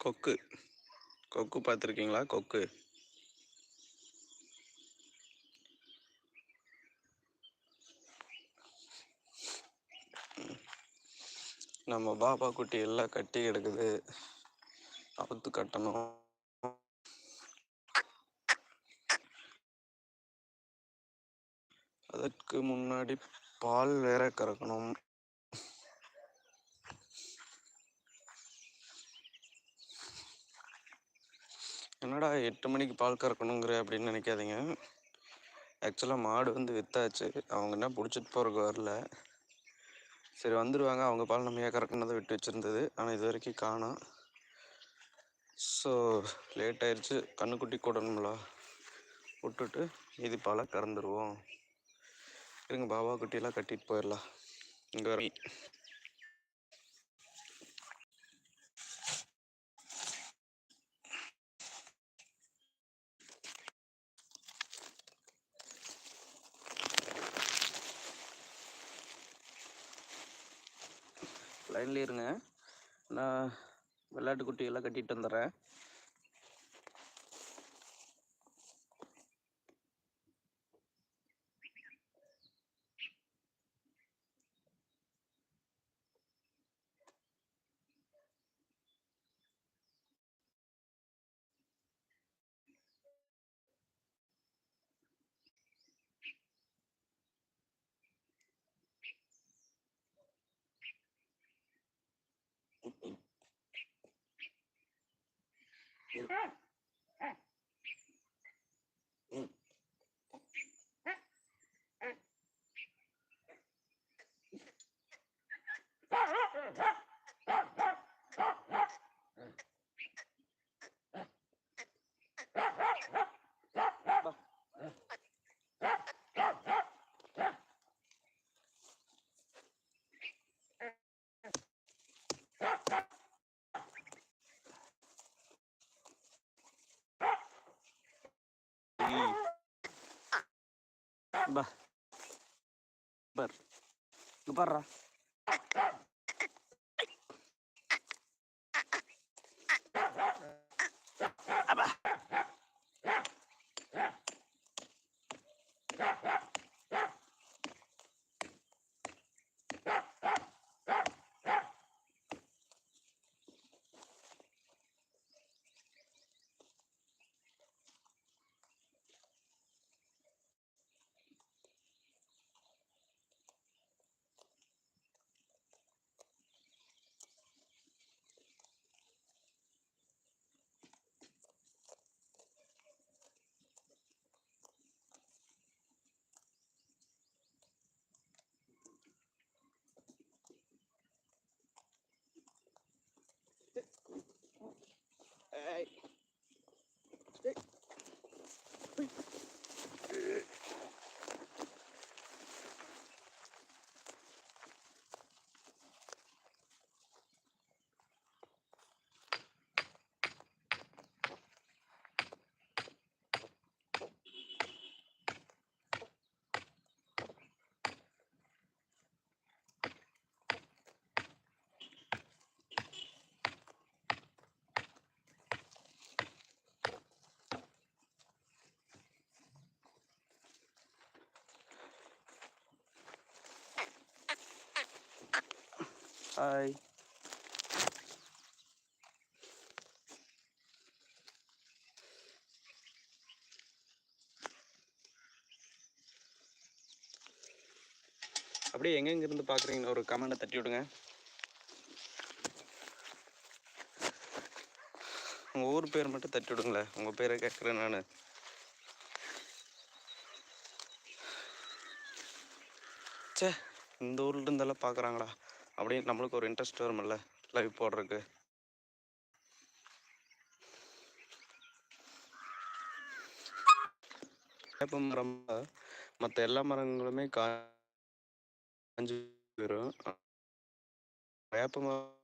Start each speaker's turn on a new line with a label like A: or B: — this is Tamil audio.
A: கொக்கு. கொக்கு பார்த்துருக்கீங்களா? கொக்கு. நம்ம பாபா குட்டி எல்லாம் கட்டி கிடக்குது. அவுத்து கட்டணும். அதற்கு முன்னாடி பால் வேற கறக்கணும். என்னடா எட்டு மணிக்கு பால் கறக்கணுங்கிற அப்படின்னு நினைக்காதீங்க. ஆக்சுவலாக மாடு வந்து வித்தாச்சு. அவங்க என்ன பிடிச்சிட்டு போகிறக்கு வரல. சரி வந்துடுவாங்க அவங்க பால் நம்ம ஏன் கறக்குனதை விட்டு வச்சுருந்தது. ஆனால் இது வரைக்கும் காணோம் ஸோ லேட் ஆயிடுச்சு கண்ணுக்குட்டி கூடணும்ல. விட்டுட்டு இது பாலை கறந்துருவோம். இருங்க பாபா குட்டியெல்லாம் கட்டிட்டு போயிடலாம். இங்கே வர லைன்லேயே இருங்க. நான் விளையாட்டு குட்டியெல்லாம் கட்டிட்டு வந்துடுறேன். பா பார் இங்க ஹாய் அப்படியே எங்கெங்க இருந்து பார்க்குறீங்கன்னு ஒரு கமெண்ட்டை தட்டி விடுங்க. உங்கள் ஊர் பேர் மட்டும் தட்டி விடுங்களேன். உங்கள் பேரை கேட்குறேன் நான். ச்சே இந்த ஊர்ல இருந்தெல்லாம் பார்க்குறாங்களா? அப்படின்னு நம்மளுக்கு ஒரு இன்ட்ரெஸ்ட் வரும்ல லைவ் போடுறதுக்கு. வேப்ப மரம் மற்ற எல்லா மரங்களுமே காஞ்சு போயிடும் வேப்ப மரம்